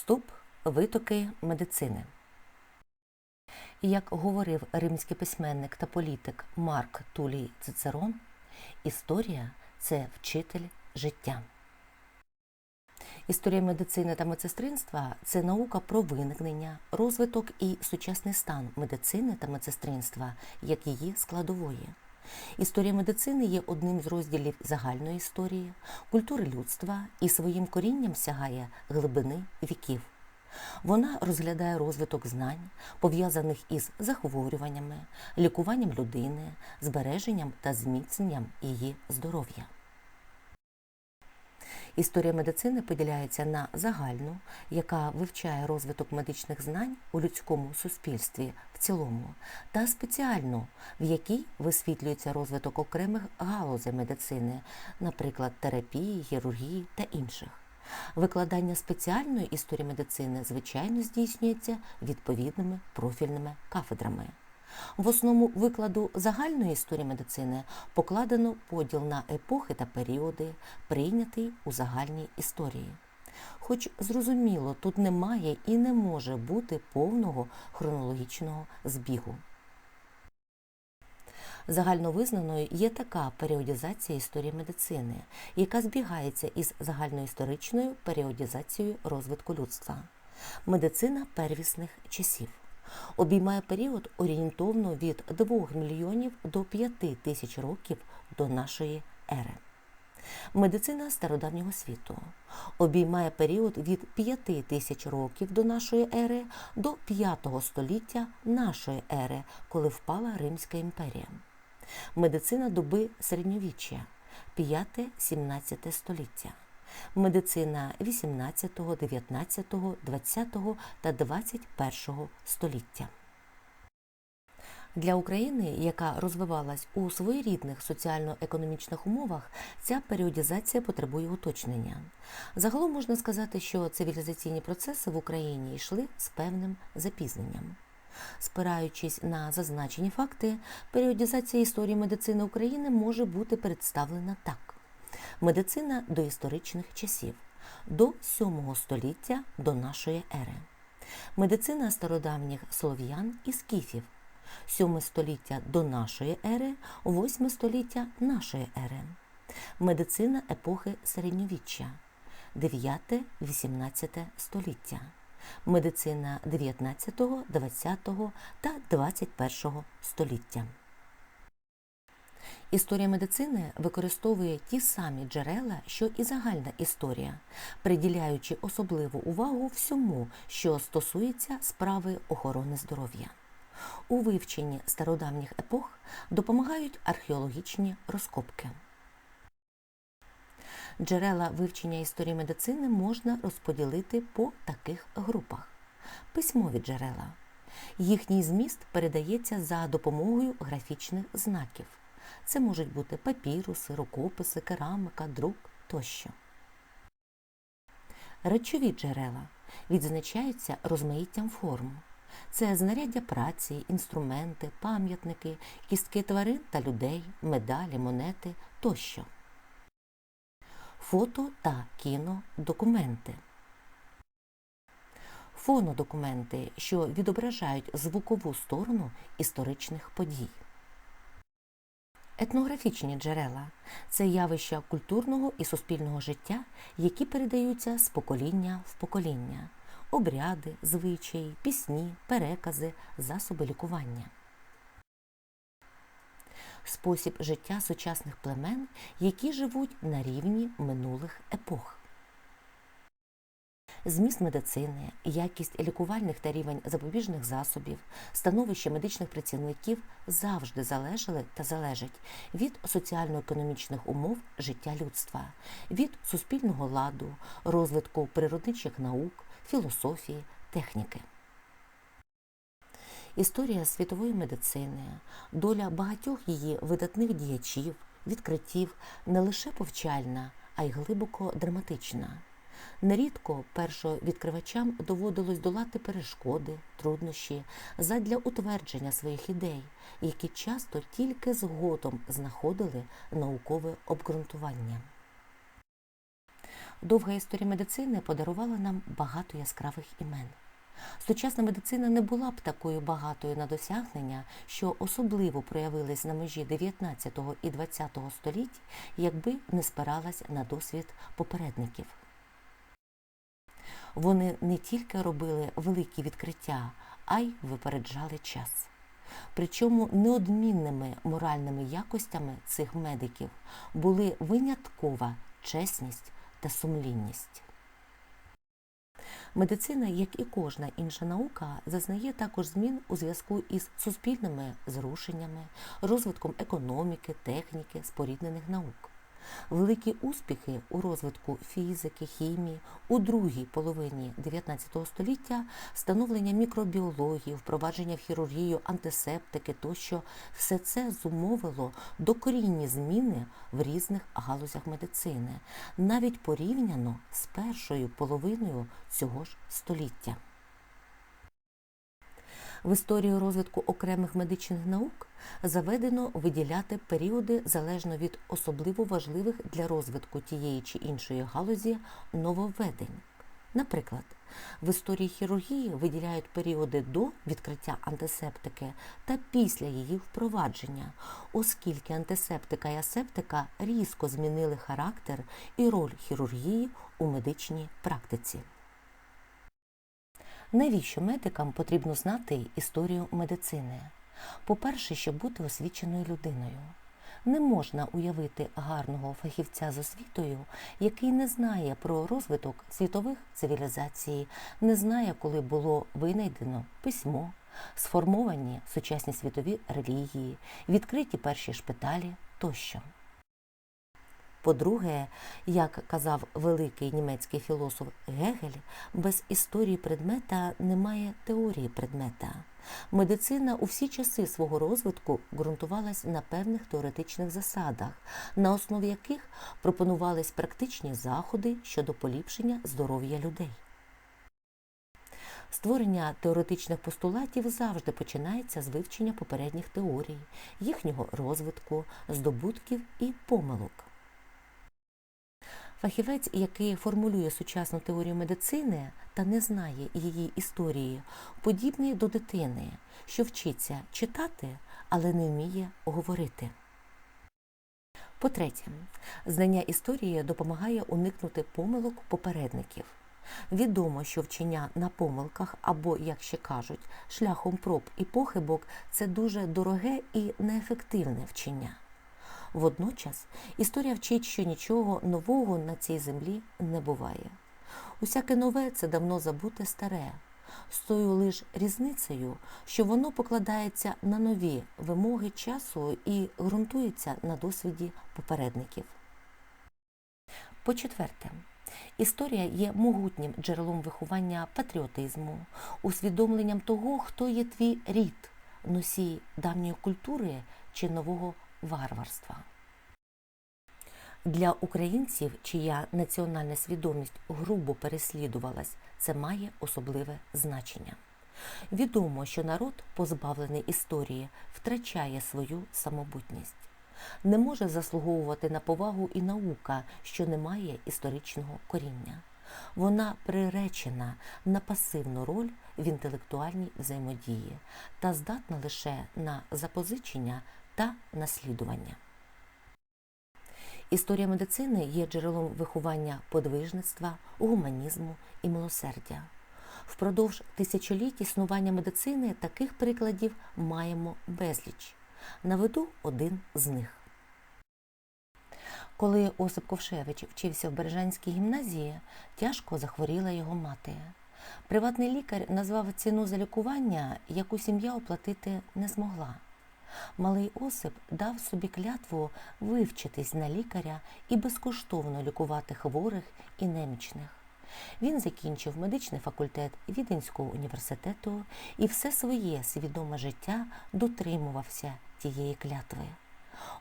Вступ витоки медицини. Як говорив римський письменник та політик Марк Тулій Цицерон, історія це вчитель життя. Історія медицини та медсестринства це наука про виникнення, розвиток і сучасний стан медицини та медсестринства як її складової. Історія медицини є одним з розділів загальної історії, культури людства і своїм корінням сягає глибини віків. Вона розглядає розвиток знань, пов'язаних із захворюваннями, лікуванням людини, збереженням та зміцненням її здоров'я. Історія медицини поділяється на загальну, яка вивчає розвиток медичних знань у людському суспільстві в цілому, та спеціальну, в якій висвітлюється розвиток окремих галузей медицини, наприклад, терапії, хірургії та інших. Викладання спеціальної історії медицини, звичайно, здійснюється відповідними профільними кафедрами. В основу викладу загальної історії медицини покладено поділ на епохи та періоди, прийнятий у загальній історії. Хоч зрозуміло, тут немає і не може бути повного хронологічного збігу. Загальновизнаною є така періодизація історії медицини, яка збігається із загальноісторичною періодизацією розвитку людства. Медицина первісних часів обіймає період орієнтовно від 2 мільйонів до 5 тисяч років до нашої ери. Медицина стародавнього світу обіймає період від 5 тисяч років до нашої ери до 5 століття нашої ери, коли впала Римська імперія. Медицина доби середньовіччя 5-17 століття. Медицина 18, 19, 20 та 21 століття. Для України, яка розвивалась у своєрідних соціально-економічних умовах, ця періодизація потребує уточнення. Загалом можна сказати, що цивілізаційні процеси в Україні йшли з певним запізненням. Спираючись на зазначені факти, періодизація історії медицини України може бути представлена так: медицина до історичних часів до 7 століття до нашої ери, медицина стародавніх слов'ян і скіфів. 7 століття до нашої ери, 8 століття нашої ери, медицина епохи середньовіччя, 9-18 століття, медицина 19, 20 та 21 століття. Історія медицини використовує ті самі джерела, що і загальна історія, приділяючи особливу увагу всьому, що стосується справи охорони здоров'я. У вивченні стародавніх епох допомагають археологічні розкопки. Джерела вивчення історії медицини можна розподілити по таких групах: письмові джерела. Їхній зміст передається за допомогою графічних знаків. Це можуть бути папіруси, рукописи, керамика, друк тощо. Речові джерела відзначаються розмаїттям форм. Це знаряддя праці, інструменти, пам'ятники, кістки тварин та людей, медалі, монети тощо. Фото та кінодокументи. Фонодокументи, що відображають звукову сторону історичних подій. Етнографічні джерела це явища культурного і суспільного життя, які передаються з покоління в покоління обряди, звичаї, пісні, перекази, засоби лікування. Спосіб життя сучасних племен, які живуть на рівні минулих епох. Зміст медицини, якість лікувальних та рівень запобіжних засобів, становище медичних працівників завжди залежали та залежать від соціально-економічних умов життя людства, від суспільного ладу, розвитку природничих наук, філософії, техніки. Історія світової медицини, доля багатьох її видатних діячів, відкриттів не лише повчальна, а й глибоко драматична. Нерідко першовідкривачам доводилось долати перешкоди, труднощі задля утвердження своїх ідей, які часто тільки згодом знаходили наукове обґрунтування. Довга історія медицини подарувала нам багато яскравих імен. Сучасна медицина не була б такою багатою на досягнення, що особливо проявились на межі 19 і 20 століть, якби не спиралась на досвід попередників. Вони не тільки робили великі відкриття, а й випереджали час. Причому неодмінними моральними якостями цих медиків були виняткова чесність та сумлінність. Медицина, як і кожна інша наука, зазнає також змін у зв'язку із суспільними зрушеннями, розвитком економіки, техніки, споріднених наук. Великі успіхи у розвитку фізики, хімії у другій половині 19 століття, становлення мікробіології, впровадження в хірургію, антисептики тощо все це зумовило докорінні зміни в різних галузях медицини, навіть порівняно з першою половиною цього ж століття. В історію розвитку окремих медичних наук заведено виділяти періоди залежно від особливо важливих для розвитку тієї чи іншої галузі нововведень. Наприклад, в історії хірургії виділяють періоди до відкриття антисептики та після її впровадження, оскільки антисептика і асептика різко змінили характер і роль хірургії у медичній практиці. Навіщо медикам потрібно знати історію медицини? По-перше, щоб бути освіченою людиною. Не можна уявити гарного фахівця з освітою, який не знає про розвиток світових цивілізацій, не знає, коли було винайдено письмо, сформовані сучасні світові релігії, відкриті перші шпиталі тощо. По-друге, як казав великий німецький філософ Гегель, без історії предмета немає теорії предмета. Медицина у всі часи свого розвитку ґрунтувалась на певних теоретичних засадах, на основі яких пропонувались практичні заходи щодо поліпшення здоров'я людей. Створення теоретичних постулатів завжди починається з вивчення попередніх теорій, їхнього розвитку, здобутків і помилок. Фахівець, який формулює сучасну теорію медицини та не знає її історії, подібний до дитини, що вчиться читати, але не вміє говорити. По-третє, знання історії допомагає уникнути помилок попередників. Відомо, що вчення на помилках або, як ще кажуть, шляхом проб і похибок це дуже дороге і неефективне вчення. Водночас історія вчить, що нічого нового на цій землі не буває. Усяке нове це давно забуте старе, з тою лиш різницею, що воно покладається на нові вимоги часу і ґрунтується на досвіді попередників. По-четверте, історія є могутнім джерелом виховання патріотизму, усвідомленням того, хто є твій рід, носій давньої культури чи нового варварства. Для українців, чия національна свідомість грубо переслідувалась, це має особливе значення. Відомо, що народ, позбавлений історії, втрачає свою самобутність. Не може заслуговувати на повагу і наука, що не має історичного коріння. Вона приречена на пасивну роль в інтелектуальній взаємодії та здатна лише на запозичення та наслідування. Історія медицини є джерелом виховання подвижництва, гуманізму і милосердя. Впродовж тисячоліть існування медицини таких прикладів маємо безліч. Наведу один з них. Коли Осип Ковшевич вчився в Бережанській гімназії, тяжко захворіла його мати. Приватний лікар назвав ціну за лікування, яку сім'я оплатити не змогла. Малий Осип дав собі клятву вивчитись на лікаря і безкоштовно лікувати хворих і немічних. Він закінчив медичний факультет Віденського університету і все своє свідоме життя дотримувався тієї клятви.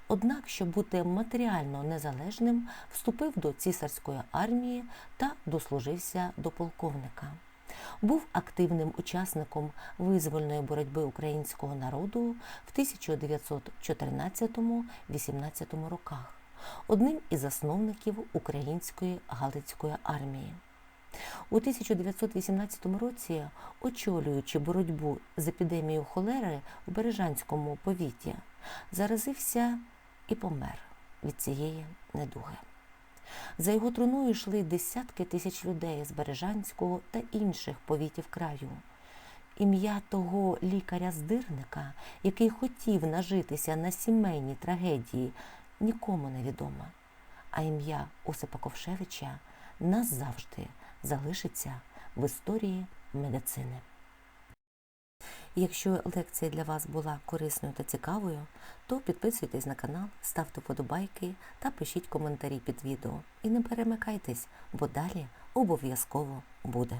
Однак, щоб бути матеріально незалежним, вступив до цісарської армії та дослужився до полковника був активним учасником визвольної боротьби українського народу в 1914-18 роках. одним із засновників української Галицької армії. У 1918 році, очолюючи боротьбу з епідемією холери в Бережанському повіті, заразився і помер від цієї недуги. За його труною йшли десятки тисяч людей з Бережанського та інших повітів краю. Ім'я того лікаря-здирника, який хотів нажитися на сімейній трагедії, нікому не відомо. А ім'я Осипа Ковшевича назавжди залишиться в історії медицини. Якщо лекція для вас була корисною та цікавою, то підписуйтесь на канал, ставте вподобайки та пишіть коментарі під відео. І не перемикайтесь, бо далі обов'язково буде.